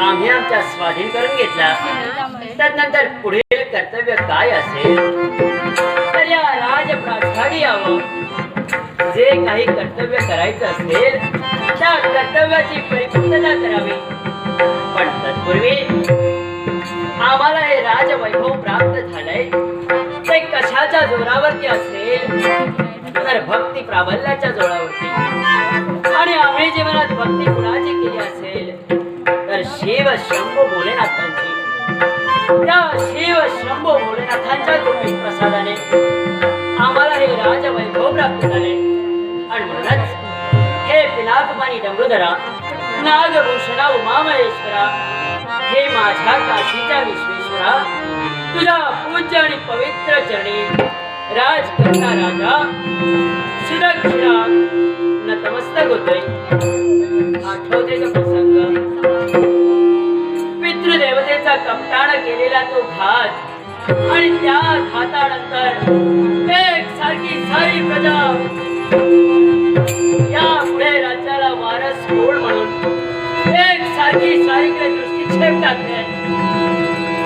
आम्ही आमच्या स्वाधीन करून घेतला तदनंतर पुढील कर्तव्य काय असेल तर या राजप्रासादी यावं जे काही कर्तव्य करायचं असेल त्या कर्तव्याची परिपूर्णता करावी पण तत्पूर्वी आम्हाला हे राजवैभव प्राप्त झालंय. ते कशाच्या जोरावरती असेल? तर भक्ती प्राबल्याच्या जोरावरती. जीवनात भक्ती कुणाची केली असेल? तर शिव शंभू भोलेनाथांची. त्या शिव शंभू भोलेनाथांच्या कृपी प्रसादाने आम्हाला हे राजवैभव प्राप्त झाले. आणि म्हणूनच हे पिनाकमानी डंबुधरा नागभूषणा उमामहेश्वरा हे माझ्या काशीच्या विश्वेश्वरा तुझ्या पूज्य आणि पवित्र चरणी राजकर्ता राजा सुरक्षिरा पुस्तक होतोय. आठवते का प्रसंग? पितृदेवतेचा कपटाण केलेला तो घात आणि त्या घातानंतर एक सारखी सारी प्रजा यापुढे राज्याला वारस कोण म्हणून? एक सारखी सारीकडे दृष्टिक्षेप टाकते.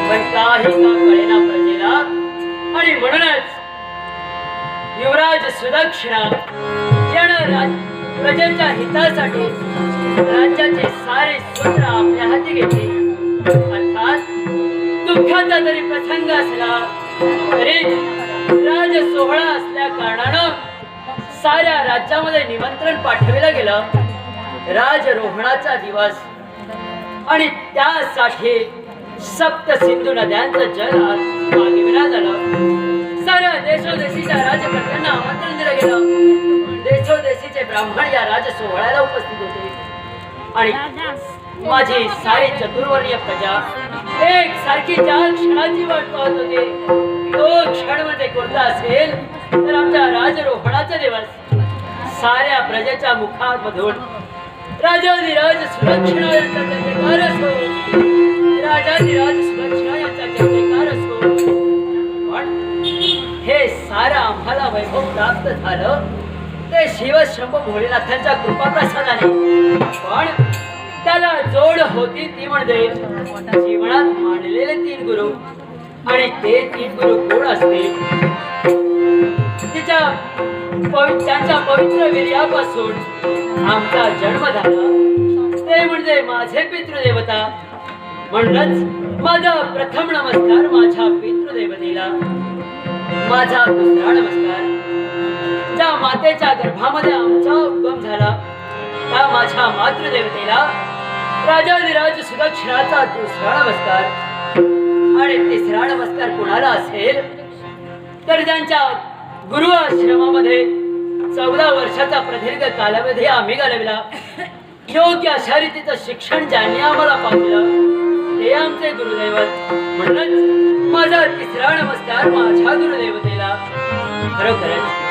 पण काही का कळेना प्रजेला? आणि म्हणूनच युवराज सुदक्षिणा यानं राज- प्रजेच्या हितासाठी राज्याचे सारे सूत्र आपल्या हाती घेतले. अर्थात दुःखाचा जरी प्रसंग असला तरी राज सोहळा असल्या कारणानं साऱ्या राज्यामध्ये निमंत्रण पाठविलं गेलं. राजरोहणाचा दिवस आणि त्यासाठी सप्त सिंधू नद्यांचं जल मागविण्यात आलं. देशोदेशीचे ब्राह्मण या राज सोहळ्याला उपस्थित होते. आणि माझी सारी चतुर्वर्णीय प्रजा एक सारखी ज्या क्षणाची वाट पाहत होते तो क्षणमध्ये कोणता असेल तर आमच्या राजरोहणाचा दिवस. साऱ्या प्रजेच्या मुखामधून राजाधिराज सुलक्षणा यांचा जयकार असो राजाधिराज सुरक्षणा यांचा जयकार असो. पण हे सारं आम्हाला वैभव प्राप्त झालं ते शिवशंभ भोलेनाथांच्या कृपा प्रसादाने पण त्याला जोड होती ती म्हणजे जीवनात मांडलेले तीन गुरु. आणि ते तीन गुरु कोण असतील? तिच्या त्यांच्या पवित्र वीर्यापासून आमचा जन्म झाला. ते म्हणजे माझे पितृदेवता. म्हणूनच माझा प्रथम नमस्कार माझ्या पितृदेवतेला. माझा दुसरा नमस्कार ज्या मातेच्या गर्भामध्ये आमचा उद्गम झाला. त्या माझ्या मातृदेवतेला राजाधिराज सुदक्षिणाचा दुसरा नमस्कार. आणि तिसरा नमस्कार कुणाला असेल? तर ज्यांच्या गुरु आश्रमामध्ये चौदा वर्षाचा प्रदीर्घ कालावधी आम्ही घालविला. योग्य अशा रीतीचं शिक्षण ज्यांनी आम्हाला पाहिलं ते आमचे गुरुदैवत. म्हणूनच माझा तिसरा नमस्कार माझ्या गुरुदेवतेला. खरोखरच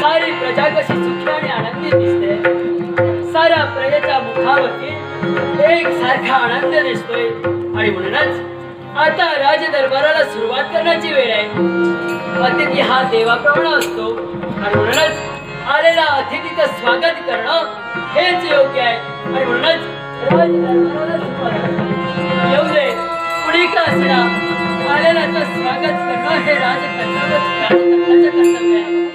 सारी प्रजा कशी सुखी आणि आनंदी दिसते. साऱ्या प्रजेच्या मुखावरती एक सारखा आनंद दिसतोय. आणि म्हणूनच आता राज दरबाराला सुरुवात करण्याची वेळ आहे. अतिथी हा देवाप्रमाणे असतो. आणि म्हणूनच आलेला अतिथीचं स्वागत करणं हेच योग्य आहे. आणि म्हणूनच राज दरबाराला सुरुवात करावी. येऊ दे कुणी का असणार? आलेल्याचं स्वागत करणं हे राजकर्तव्य राजकर्त्याचं कर्तव्य आहे.